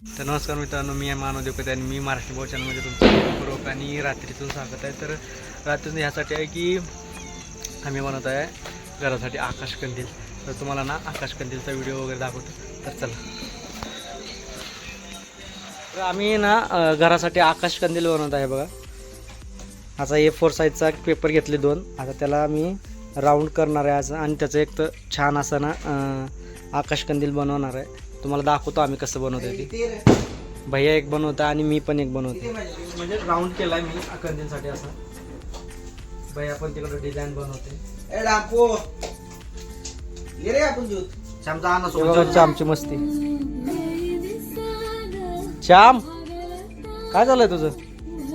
तर नमस्कार मित्रांनो मी आहे मानव देवकते आणि मी महाराष्ट्र भाऊ चॅनलमध्ये तुमचं पूर्वक आणि रात्रीतून स्वागत आहे. तर रात्रीतून ह्यासाठी आहे की आम्ही बनवत आहे घरासाठी आकाश कंदील. तर तुम्हाला ना आकाश कंदीलचा व्हिडिओ वगैरे दाखवतो. तर चला. तर आम्ही ना घरासाठी आकाश कंदील बनवत आहे बघा. असा ए फोर साईजचा पेपर घेतले दोन. आता त्याला मी राऊंड करणार आहे असं आणि त्याचं एक तर छान असं ना आकाश कंदील बनवणार आहे. तुम्हाला दाखवतो आम्ही कसं बनवतो ते. भैया एक बनवता आणि मी पण एक बनवतो म्हणजे राऊंड केलाय मी कंदीलसाठी असं. भैया पण तिकडे डिझाईन बनवते आपण श्यामची मस्ती. श्याम काय झालंय तुझं?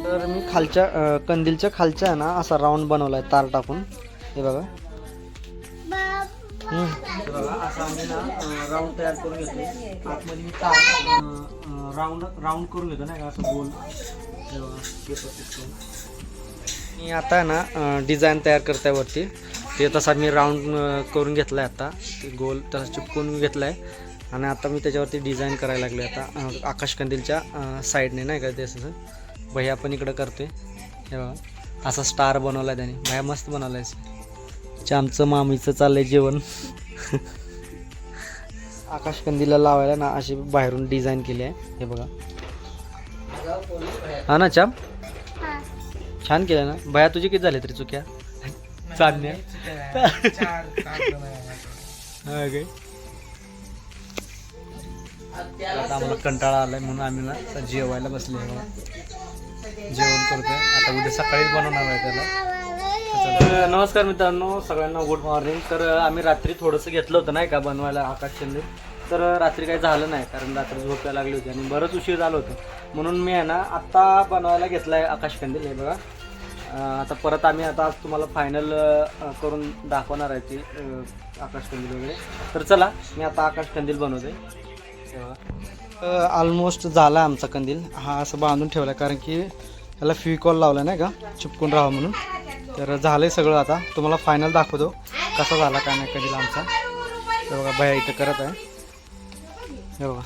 तर मी खालच्या कंदीलच्या खालच्या आहे ना असा राऊंड बनवलाय तार टाकून. हे बघा. बघा असं आम्ही ना राऊंड तयार करून घेतो आतमध्ये मी तार राऊंड राऊंड करून घेतो नाही का असं गोल. मी आता आहे ना डिझाईन तयार करताय वरती. ते तसा मी राऊंड करून घेतला आहे आता. ते गोल तसा चिपकून घेतला आहे आणि आता मी त्याच्यावरती डिझाईन करायला लागले आता. आकाशकंदीलच्या साईडने नाही का ते असं. भैया पण इकडं करते हे बघा. असा स्टार बनवला आहे त्याने. भैया मस्त बनवला आहे आमचं मामीचं चाललंय जेवण. आकाश कंदीला लावायला ना अशी बाहेरून डिझाईन केली आहे. हे बघा. हा ना चाम छान केलं ना? भया तुझी किती झाले तरी चुक्या? हा काय? आता आम्हाला कंटाळा आलाय म्हणून आम्ही ना जेवायला बसले. जेवण करतोय. आता उद्या सकाळीच बनवणार आहे त्याला. नमस्कार मित्रांनो सगळ्यांना गुड मॉर्निंग तर आम्ही रात्री थोडंसं घेतलं होतं नाही का बनवायला आकाश कंदील तर रात्री काही झालं नाही कारण रात्री झोपायला लागली होती आणि बरंच उशीर झालं होतं. म्हणून मी आहे ना आत्ता बनवायला घेतलं आहे आकाश कंदील हे बघा. आता परत आम्ही आता आज तुम्हाला फायनल करून दाखवणार आहे ते आकाश कंदील वगैरे. तर चला मी आता आकाश कंदील बनवते ऑलमोस्ट झाला आमचा कंदील. हा असं बांधून ठेवला कारण की ह्याला फ्युकॉल लावला नाही का चिपकून राहा म्हणून. तर झालंय सगळं आता. तुम्हाला फायनल दाखवतो कसा झाला काय नाही कंदील आमचा हे बघा बाया इथं करत आहे. हे बघा.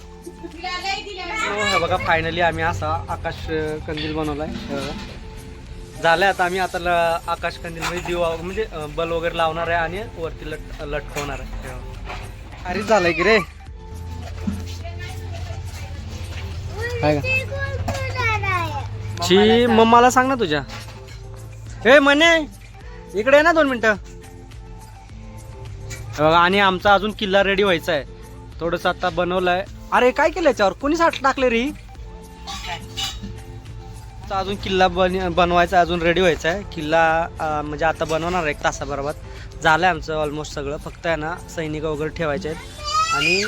बघा फायनली आम्ही असा आकाश कंदील बनवलाय. हे बघा. झालंय आता आम्ही आता ल- आकाश कंदील म्हणजे दिवा म्हणजे बल वगैरे लावणार आहे आणि वरती लट लटकवणार आहे. हे. अरे झालंय की रे. काय का? मम्माला सांग ना तुझ्या. ए म्हणे इकडे आहे ना दोन मिनटं. बघा आणि आमचा अजून किल्ला रेडी व्हायचा आहे. थोडस आता बनवलंय. अरे काय केलं याच्यावर? कोणी साठ टाकले रे? अजून किल्ला बन बनवायचा अजून रेडी व्हायचा आहे. किल्ला म्हणजे आता बनवणार आहे एक तासाबरोबर. झालं आहे आमचं ऑलमोस्ट सगळं. फक्त आहे ना सैनिक वगैरे ठेवायचे आहेत. आणि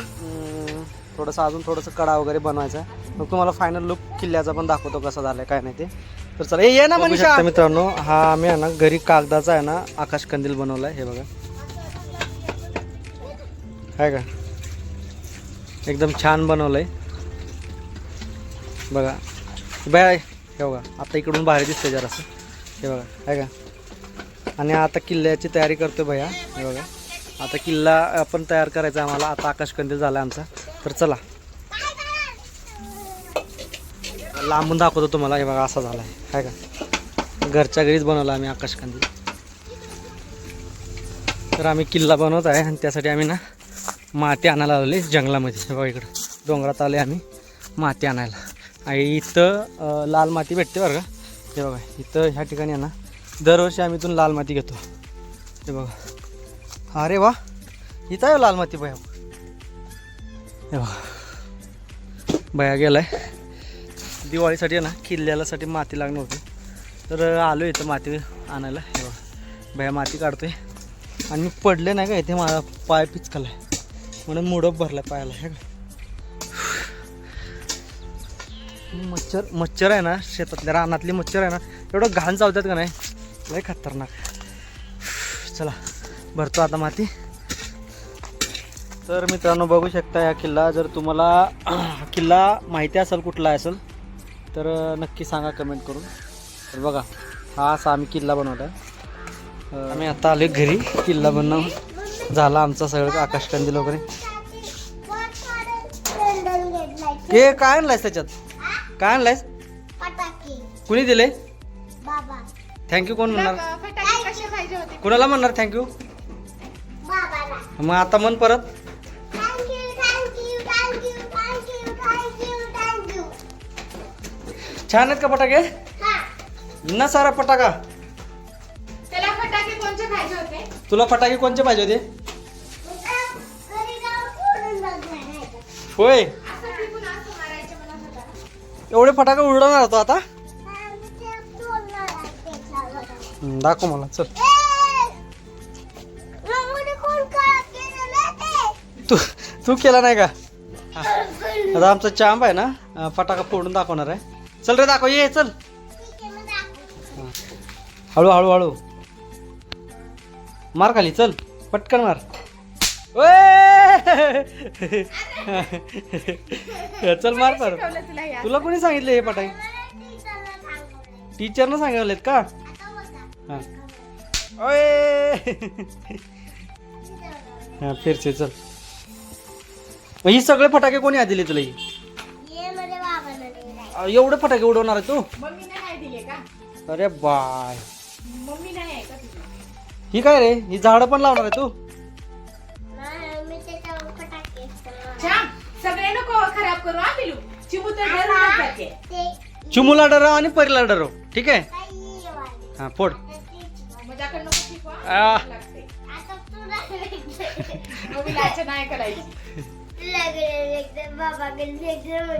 थोडंसं अजून थोडंसं कडा वगैरे बनवायचा आहे. मग तुम्हाला फायनल लुक किल्ल्याचा पण दाखवतो कसा आहे काय नाही ते. तर चला ए, ये ना मनीषा. मित्रांनो हा आम्ही आहे ना घरी कागदाचा आहे ना आकाश कंदील बनवलाय हे बघा. काय का? एकदम छान बनवलंय. बघा. बाय हे बघा. आता इकडून बाहेर दिसतंय जरासं. हे बघा काय का? आणि आता किल्ल्याची तयारी करतोय भैया हे बघा. आता किल्ला आपण तयार करायचा आम्हाला. आता आकाश कंदील झाला आमचा. तर चला. लांबून दाखवतो तुम्हाला. हे बघा असा झाला आहे काय का? घरच्या घरीच बनवला आम्ही आकाशकांदी. तर आम्ही किल्ला बनवत आहे आणि त्यासाठी आम्ही ना माती आणायला आलेली जंगलामध्ये. हे बघा इकडं. डोंगरात आले आम्ही माती आणायला. आणि इथं लाल माती भेटते बरं का? हे बघा इथं ह्या ठिकाणी आहे ना दरवर्षी आम्ही इथून लाल माती घेतो. हे बघा. अरे वा! इथं आहे लाल माती बया हे बघा. बया गेलाय. दिवाळीसाठी आहे ना किल्ल्यालासाठी माती लागणार होती. तर आलो इथं माती आणायला. हे बघा बया माती काढतोय. आणि मी पडले नाही का इथे माझा पाय पिचकलाय. म्हणून मुडप भरला पायाला हे का मच्छर मच्छर आहे ना शेतातल्या रानातली मच्छर आहे ना एवढं घाण चावतात का नाही लय खतरनाक. चला भरतो आता माती. तर मित्रांनो बघू शकता या किल्ला. जर तुम्हाला हा किल्ला माहिती असेल कुठला असेल तर नक्की सांगा कमेंट करून. तर बघा हा असा आम्ही किल्ला बनवला आहे आम्ही आता आले घरी. किल्ला बनवून झाला आमचा सगळं आकाशकंदील वगैरे. हे काय आणलायस त्याच्यात? काय आणलायस? फटाके. कुणी दिले बाबा. थँक्यू कोण म्हणणार? फटाके कसे पाहिजे होते? कुणाला म्हणणार? थँक्यू बाबाला. मग आता म्हण परत. छान आहेत का फटाके? हा. न सारा फटाका. त्याला फटाके कोणते पाहिजे होते? तुला फटाके कोणते पाहिजे होते? होय. एवढे फटाके उडवणार होतो आता? दाखव मला चल. ते? तू केला नाही का. आता आमचा चांब आहे ना फटाका फोडून दाखवणार आहे. चल रे दाखव ये चल. हळू हळू हळू. मार खाली चल. पटकन मार. ओय! चल मार पर तुला कोणी सांगितलं हे पटाई? टीचरनं सांगितलेत का? हां. ओय! फिरचे चल. मग ही सगळे फटाके कोणी दिले तुला ही? एवढे फटाके उडवणार आहे तू? मम्मीने नाही दिले का? अरे बाय. मम्मी नाही आहे का तुझी? ही काय रे? ही झाडं पण लावणार आहे तू? नाही, मी त्याच्यावर फटाके फोडणार. छान. सगळे नको खराब करू हा पिलू? चिमू तर डरून जाते ते चिमुला डरव आणि परीला डरव ठीक आहे? काही वाले. हा फोड. नको आ. हा. लागते. आता तुला लागलं. मम्मी नाही करायची.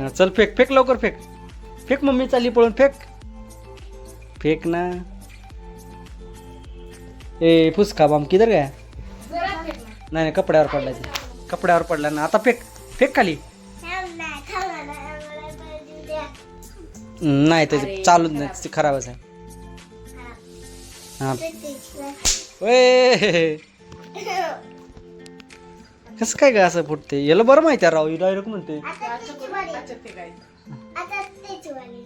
हा, चल फेक फेक लवकर फेक. फेक मम्मी चालली पळून फेक. फेक ना. ए फुसका बाम किधर गया? जोरात फेक ना. नाही नाही कपड्यावर पडलाय ते. कपड्यावर पडला ना. आता फेक फेक खाली. नाही ते अरे, चालूच खराब. नाही ते खराबच आहे. हा, हा ओए कसं काय का असं फुटते याला बरं माहिती आहे राव डायरेक्ट म्हणते. आता तेच वाले.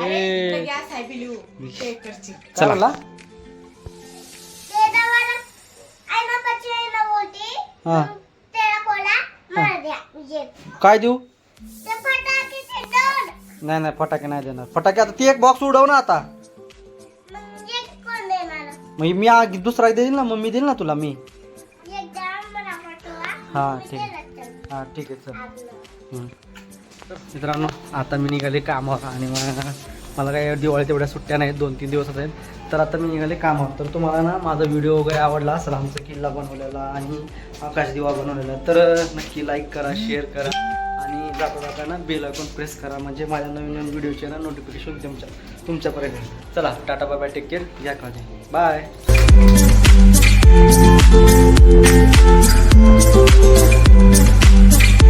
ए. गॅस आहे चला ते दवाला आई आई ना बोलते. हा त्याला कोला द्या. काय देऊ ते फटाके ते दोन. नाही नाही फटाके नाही देणार फटाके आता ती एक बॉक्स उडव ना आता मग एक कोण देणार? मग मी आ- दुसरा देईल ना मग मी देईल ना तुला मी एक द्या मला पाठवा. हा ठीक आहे. हां ठीक आहे चल. मित्रांनो आता मी निघाले कामावर आणि मग मला काय दिवाळी तेवढ्या सुट्ट्या नाहीत दोन तीन दिवस आहेत. तर आता मी निघाले कामावर. तर तुम्हाला ना माझा व्हिडिओ वगैरे आवडला असेल आमचा किल्ला बनवलेला आणि आकाश दिवा बनवलेला तर नक्की लाईक करा शेअर करा आणि जाता जाताना बेल आयकॉन प्रेस करा. म्हणजे माझ्या नवीन नवीन व्हिडिओचे ना नोटिफिकेशन तुमच्या तुमच्यापर्यंत चला tata bye bye take care या काळजी. बाय